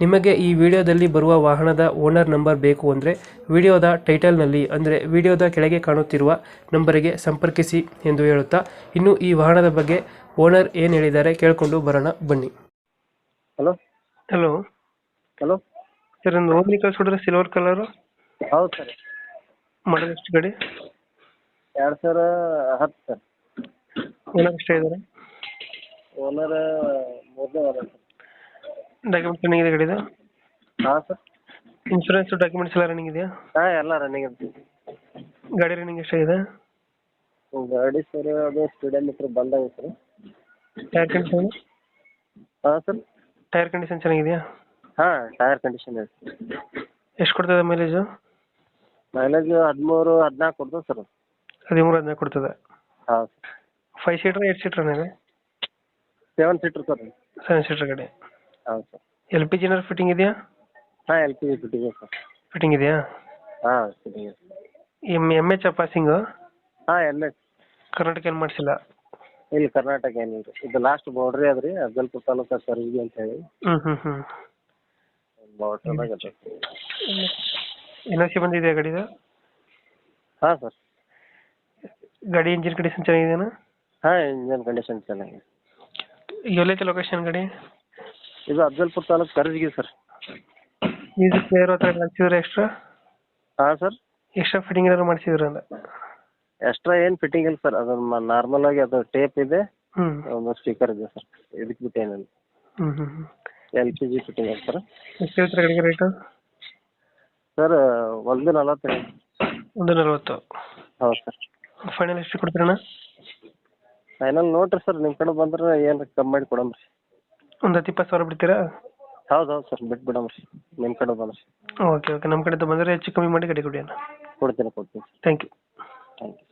ನಿಮಗೆ ಈ ವಿಡಿಯೋದಲ್ಲಿ ಬರುವ ವಾಹನದ ಓನರ್ ನಂಬರ್ ಬೇಕು ಅಂದರೆ ವಿಡಿಯೋದ ಟೈಟಲ್ನಲ್ಲಿ ಅಂದರೆ ವಿಡಿಯೋದ ಕೆಳಗೆ ಕಾಣುತ್ತಿರುವ ನಂಬರಿಗೆ ಸಂಪರ್ಕಿಸಿ ಎಂದು ಹೇಳುತ್ತಾ ಇನ್ನು ಈ ವಾಹನದ ಬಗ್ಗೆ ಓನರ್ ಏನು ಹೇಳಿದ್ದಾರೆ ಕೇಳಿಕೊಂಡು ಬರೋಣ ಬನ್ನಿ. ಹಲೋ? ಹಲೋ? ಹಲೋ? ಸರ್ ಒಂದು ಓಮ್ನಿ ಕಳ್ಸ್ಕೊಡ್ರೆ ಸಿಲ್ವರ್ ಕಲರು ಹೌದು ಸರ್. ಮಾಡಲ್ ಎಷ್ಟು ಗಾಡಿ? ಎರಡು ಸಾವಿರ ಹತ್ತು ಸರ್. ಓನರ್ ಎಷ್ಟೇ ಇದ್ದಾರೆ ಓನರ್ ಡಾಕ್ಯುಮೆಂಟ್ಸ್ ರನ್ನಿಂಗ್ ಇದೆ? ಗಾಡಿದು ಹಾಂ ಸರ್ ಇನ್ಶೂರೆನ್ಸ್ ಡಾಕ್ಯುಮೆಂಟ್ಸ್ ಎಲ್ಲ ರನ್ನಿಂಗ್ ಇದೆಯಾ? ಹಾಂ ಎಲ್ಲ ರನ್ನಿಂಗ್ ಇರ್ತೀವಿ ಗಾಡಿ ರನ್ನಿಂಗ್ ಎಷ್ಟಾಗಿದೆ ಗಾಡಿ ಸರ್ ಅದು ಸ್ಪೀಡೋಮೀಟ್ರ್ ಬಂದಾಗ ಸರ್ ಟೈರ್ ಕಂಡೀಷನ್ ಹಾಂ ಸರ್ ಟೈರ್ ಕಂಡೀಷನ್ ಚೆನ್ನಾಗಿದೆಯಾ? ಹಾಂ ಟೈರ್ ಕಂಡೀಷನ್ ಇದೆ. ಎಷ್ಟು ಕೊಡ್ತದೆ ಮೈಲೇಜು ಮೈಲೇಜ್ ಹದಿಮೂರು ಹದಿನಾಲ್ಕು ಕೊಡ್ತದೆ ಸರ್ ಹದಿಮೂರು ಹದಿನಾಲ್ಕು ಕೊಡ್ತದೆ. ಹಾಂ. ಫೈವ್ ಸೀಟ್ರ್ ಏಟ್ ಸೀಟ್ರ್ ಇದೆ? Seven seater sir seven seater ಗಾಡಿ. ಹೌದು ಸರ್. ಎಲ್ ಪಿ ಜಿನರ್ ಫಿಟ್ಟಿಂಗ್ ಇದೆಯಾ? ಹಾಂ ಎಲ್ ಪಿ ಜಿ ಫಿಟ್ಟಿಂಗ್ ಇದೆ ಸರ್. ಫಿಟ್ಟಿಂಗ್ ಇದೆಯಾ? ಹಾಂ ಫಿಟ್ಟಿಂಗ್ ಇದೆ. ಎಂ ಎಂ ಎಚ್ ಪಾಸಿಂಗು ಹಾಂ ಎಂ ಎಚ್ ಕರ್ನಾಟಕ ಏನು ಮಾಡಿಸಿಲ್ಲ? ಇಲ್ಲಿ ಕರ್ನಾಟಕ ಏನಿಲ್ಲ ರೀ. ಇದು ಲಾಸ್ಟ್ ಬೌಡ್ರಿ ಅದ ರೀ ಅಫ್ಜಲ್ಪುರ ತಾಲೂಕು ಸರ್ವಿಗೆ ಅಂತ ಹೇಳಿ. ಹ್ಞೂ ಹ್ಞೂ ಹ್ಞೂ ಎನ್ ಅದ. ಎನ್ ಸಿ ಬಂದಿದೆಯಾ ಗಾಡಿದು? ಹಾಂ ಸರ್. ಗಾಡಿ ಇಂಜಿನ್ ಕಂಡೀಷನ್ ಚೆನ್ನಾಗಿದೆಯಾ ಹಾಂ ಇಂಜನ್ ಕಂಡೀಷನ್ ಚೆನ್ನಾಗಿದೆ. ಎಲ್ಲೈತೆ ಲೊಕೇಶನ್ ಗಾಡಿ? ಇದು Afzalpur taluk Karjagi sir. Music player ಹತ್ರ ಮಾಡಿಸಿದ್ರೆ ಎಕ್ಸ್ಟ್ರಾ ಹಾಂ ಸರ್. ಎಕ್ಸ್ಟ್ರಾ ಫಿಟ್ಟಿಂಗ್ ಏನಾದ್ರು ಮಾಡಿಸಿದ್ರೆ ಅಂತ ಎಕ್ಸ್ಟ್ರಾ ಏನ್ ಫಿಟ್ಟಿಂಗ್ ಇಲ್ಲ ಸರ್. ಅದು ನಾರ್ಮಲ್ ಆಗಿ ಅದು ಟೇಪ್ ಇದೆ. ಹ್ಞೂ ಒಂದು ಸ್ಟಿಕ್ಕರ್ ಇದೆ ಸರ್. ಇದಕ್ಕೆ ಬಿಟ್ಟು ಏನಿಲ್ಲ. ಹ್ಞೂ ಹ್ಞೂ ಹ್ಞೂ ಎಲ್ ಪಿ ಜಿ ಫಿಟ್ಟಿಂಗ್ ಇದೆ ಸರ್? ಎಷ್ಟು ಹೇಳ್ತಾರೆ ಗಾಡಿಗೆ ರೇಟು ಸರ್ ಒಂದು ನಲವತ್ತು ಒಂದು ನಲ್ವತ್ತು. ಹೌದು ಸರ್. ಫೈನಲ್ ಎಷ್ಟು ಕೊಡ್ತೀರಣ್ಣ? ಫೈನಲ್ ನೋಡ್ರಿ ಸರ್. ನಿಮ್ಮ ಕಡೆ ಬಂದ್ರೆ ಏನು ಕಮ್ಮಿ ಮಾಡಿ ಕೊಡಮ್ರಿ ಒಂದು ಹತ್ತು ಇಪ್ಪತ್ತು ಸಾವಿರ ಬಿಡ್ತೀರಾ? ಹೌದು ಹೌದು ಸರ್ ಬಿಟ್ಟು ಬಿಡಮ್ರಿ ನಿಮ್ಮ ಕಡೆ ಬಂದ್ರಿ ಓಕೆ ಓಕೆ ನಮ್ಮ ಕಡೆ ಬಂದ್ರೆ ಹೆಚ್ಚು ಕಮ್ಮಿ ಮಾಡಿ ಗಾಡಿ ಕೊಡಿ ಅಣ್ಣ. ಕೊಡ್ತೀನಿ ಕೊಡ್ತೀನಿ ಥ್ಯಾಂಕ್ ಯು ಥ್ಯಾಂಕ್ ಯು